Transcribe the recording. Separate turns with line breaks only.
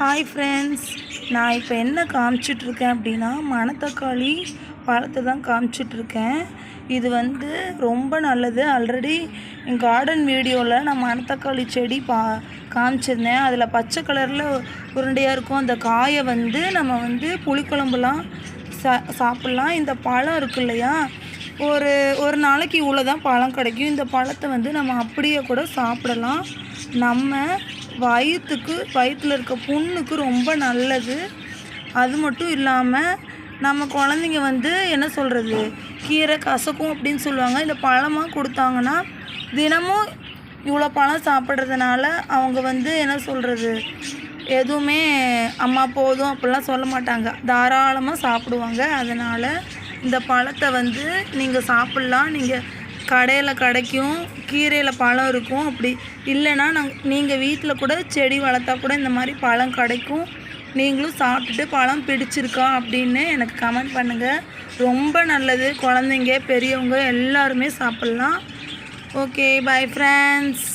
Hi friends நான் இப்போ என்ன காமிச்சிட்ருக்கேன் அப்படின்னா மணத்தக்காளி பழத்தை தான் காமிச்சிட்ருக்கேன். இது வந்து ரொம்ப நல்லது. ஆல்ரெடி கார்டன் வீடியோவில் நான் மணத்தக்காளி செடி பா காமிச்சிருந்தேன். அதில் பச்சை கலரில் உருண்டையாக இருக்கும். அந்த காயை வந்து நம்ம வந்து புளிக்குழம்புலாம் சா சாப்பிட்லாம். இந்த பழம் இருக்கு இல்லையா? ஒரு ஒரு நாளைக்கு இவ்வளோ தான் பழம் கிடைக்கும். இந்த பழத்தை வந்து நம்ம அப்படியே கூட சாப்பிடலாம். நம்ம வயிற்றுக்கு வயிற்றில் இருக்க புண்ணுக்கு ரொம்ப நல்லது. அது மட்டும் இல்லாமல் நம்ம குழந்தைங்க வந்து என்ன சொல்கிறது கீரை கசக்கும் அப்படின்னு சொல்லுவாங்க. இந்த பழமாக கொடுத்தாங்கன்னா தினமும் இவ்வளோ பழம் சாப்பிட்றதுனால அவங்க வந்து என்ன சொல்கிறது எதுவுமே அம்மா போதும் அப்படிலாம் சொல்ல மாட்டாங்க. தாராளமாக சாப்பிடுவாங்க. அதனால் இந்த பழத்தை வந்து நீங்கள் சாப்பிட்லாம். நீங்கள் கடையில் கிடைக்கும் கீரையில் பழம் இருக்கும். அப்படி இல்லைன்னா நாங் நீங்கள் வீட்டில் கூட செடி வளர்த்தா கூட இந்த மாதிரி பழம் கிடைக்கும். நீங்களும் சாப்பிட்டுட்டு பழம் பிடிச்சிருக்கா அப்படின்னு எனக்கு கமெண்ட் பண்ணுங்கள் ரொம்ப நல்லது. குழந்தைங்க பெரியவங்க எல்லாருமே சாப்பிட்லாம். Okay bye friends